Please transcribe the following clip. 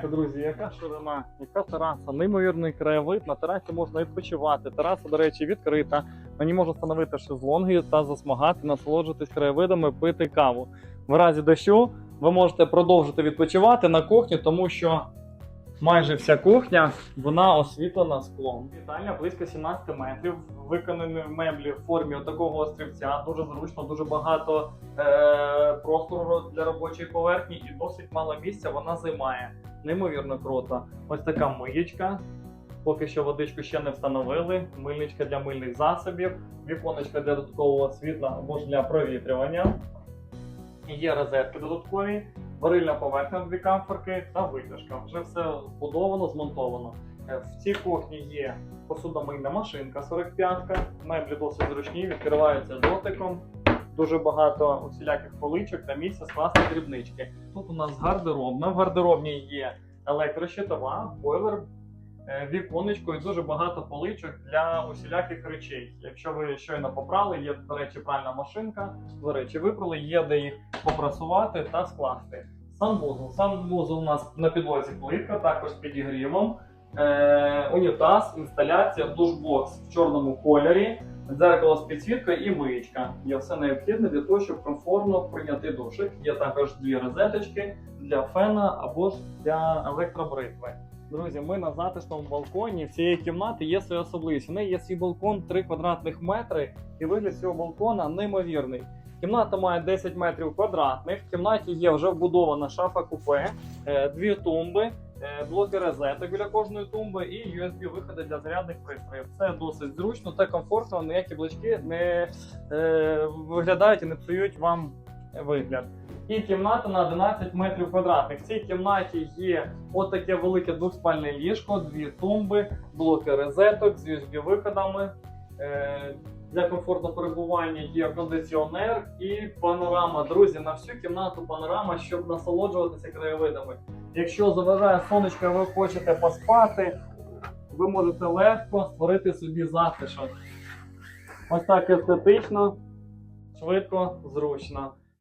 друзі, яка ширина, яка тераса, неймовірний краєвид. На терасі можна відпочивати. Тераса, до речі, відкрита. На ній можна встановити шезлонги та засмагати, насолоджуватись краєвидами, пити каву. В разі дощу ви можете продовжити відпочивати на кухні, тому що майже вся кухня вона освітлена склом. Вітальня близько 17 метрів, виконані меблі в формі такого острівця. Дуже зручно, дуже багато е- простору для робочої поверхні і досить мало місця вона займає. Неймовірно круто. Ось така миєчка. Поки що водичку ще не встановили. Мильничка для мильних засобів, віконечка для додаткового світла або ж для провітрювання. Є розетки додаткові, варильна поверхня дві камфорки та витяжка. Вже все збудовано, змонтовано. Е, В цій кухні є посудомийна машинка 45-ка, меблі досить зручні, відкриваються дотиком. Дуже багато усіляких поличок та місця скласти дрібнички. Тут у нас гардеробна. В гардеробній є електрощитова, бойлер, е, віконечко і дуже багато поличок для усіляких речей. Якщо ви щойно попрали, є, до речі, пральна машинка, до речі, випрали, є де їх попрасувати та скласти. Санвузол. Санвузол у нас на підлозі плитка, також підігрівом. Е, унітаз, інсталяція, душбокс в чорному кольорі, дзеркало з підсвіткою і миєчка. Є все необхідне для того, щоб комфортно прийняти душик. Є також дві розеточки для фена або ж для електробритви. Друзі, ми на затишному балконі. В цієї кімнати є своя особливість. У неї є свій балкон 3 квадратних метри, і вигляд цього балкона неймовірний. Кімната має 10 метрів квадратних. В кімнаті є вже вбудована шафа купе, е, дві тумби, блоки розеток біля кожної тумби і USB-виходи для зарядних пристроїв. Це досить зручно та комфортно, ніякі блочки не е, виглядають і не псують вам вигляд. І кімната на 11 метрів квадратних. В цій кімнаті є отаке велике двохспальне ліжко, дві тумби, блоки розеток з USB-виходами. Е, для комфортного перебування є кондиціонер і панорама. Друзі, на всю кімнату панорама, щоб насолоджуватися краєвидами. Якщо заважає сонечко, ви хочете поспати, ви можете легко створити собі затишок. Ось так естетично, швидко, зручно.